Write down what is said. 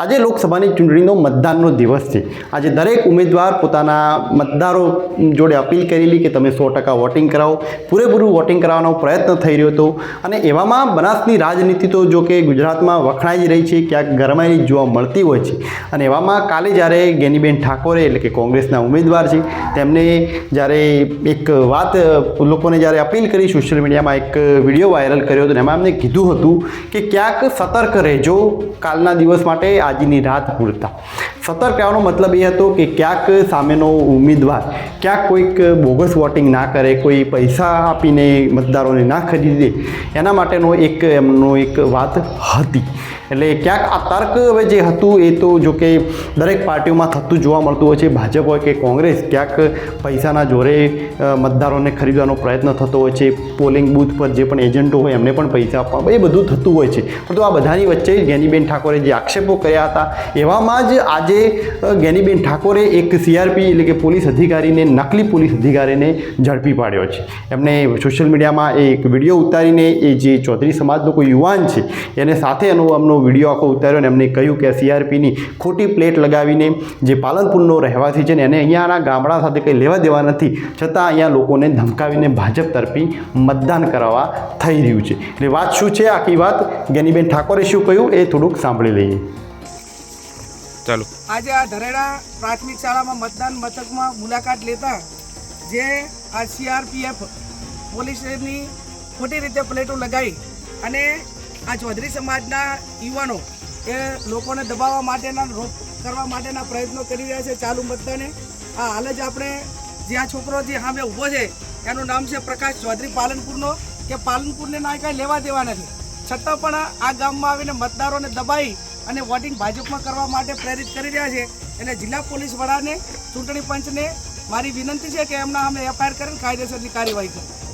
આજે લોકસભાની ચૂંટણીનો મતદાનનો દિવસ છે. આજે દરેક ઉમેદવાર પોતાના મતદારો જોડે અપીલ કરેલી કે તમે સો ટકા વોટિંગ કરાવો. પૂરેપૂરું વોટિંગ કરાવવાનો પ્રયત્ન થઈ રહ્યો હતો. અને એવામાં બનાસની રાજનીતિ તો જો કે ગુજરાતમાં વખણાઈ રહી છે, ક્યાંક ગરમાઈ જોવા મળતી હોય છે. અને એવામાં કાલે જ્યારે ગેનીબેન ઠાકોરે એટલે કે કોંગ્રેસના ઉમેદવાર છે, તેમને જ્યારે એક વાત લોકોને જ્યારે અપીલ કરી, સોશિયલ મીડિયામાં એક વીડિયો વાયરલ કર્યો હતો એમાં એમને કીધું હતું કે ક્યાંક સતર્ક રહેજો કાલના દિવસ માટે. આજની રાત પૂરતા. સતર્ક રહેવાનો મતલબ એ હતો કે ક્યાંક સામેનો ઉમેદવાર, ક્યાંક કોઈક બોગસ વોટિંગ ના કરે, કોઈ પૈસા આપીને મતદારોને ના ખરીદે એના માટેનો એક એમનો એક વાત હતી. એટલે ક્યાંક આ તર્ક હવે જે હતું એ તો જો કે દરેક પાર્ટીઓમાં થતું જોવા મળતું હોય છે, ભાજપ હોય કે કોંગ્રેસ, ક્યાંક પૈસાના જોરે મતદારોને ખરીદવાનો પ્રયત્ન થતો હોય છે, પોલિંગ બૂથ પર જે પણ એજન્ટો હોય એમને પણ પૈસા આપવા, એ બધું થતું હોય છે. પરંતુ આ બધાની વચ્ચે જ્ઞાનીબેન ઠાકોરે જે આક્ષેપો કર્યા હતા. એવામાં જ આજે જ્ઞાનીબેન ઠાકોરે એક સીઆરપી એટલે કે પોલીસ અધિકારીને, નકલી પોલીસ અધિકારીને ઝડપી પાડ્યો છે. એમને સોશિયલ મીડિયામાં એક વીડિયો ઉતારીને એ જે ચૌધરી સમાજનો કોઈ યુવાન છે, એને સાથે એનો એમનો વીડિયો આખો ઉતાર્યો અને એમને કહ્યું કે સીઆરપીની ખોટી પ્લેટ લગાવીને જે પાલનપુરનો રહેવાસી છે ને એને અહીંયાના ગામડા સાથે કંઈ લેવા દેવા નથી, છતાં અહીંયા લોકોને ધમકાવીને ભાજપ તરફી મતદાન કરાવવા થઈ રહ્યું છે. એટલે વાત શું છે? આખી વાત જ્ઞાનીબેન ઠાકોરે શું કહ્યું? એ થોડુંક સાંભળી લઈએ. ચાલો. આજે આ ધરેડા પ્રાથમિક શાળામાં મતદાન મથકમાં મુલાકાત લેતા જે આ સીઆરપીએફ પોલીસની ખોટી રીતે પ્લેટો લગાવી અને આ ચૌધરી સમાજના યુવાનો એ લોકોને દબાવવા માટેના, રોક કરવા માટેના પ્રયત્નો કરી રહ્યા છે ચાલુ મતદાને. આ હાલ જ આપણે જે આ છોકરો જે સામે ઊભો છે, એનું નામ છે પ્રકાશ ચૌધરી પાલનપુરનો, કે પાલનપુરને ના કાંઈ લેવા દેવા નથી છતાં પણ આ ગામમાં આવીને મતદારોને દબાઈ અને વોટિંગ ભાજપમાં કરવા માટે પ્રેરિત કરી રહ્યા છે. એટલે જિલ્લા પોલીસ વડાને, ચૂંટણી પંચને મારી વિનંતી છે કે એમના અમે એફઆઈઆર કરીને કાયદેસરની કાર્યવાહી કરે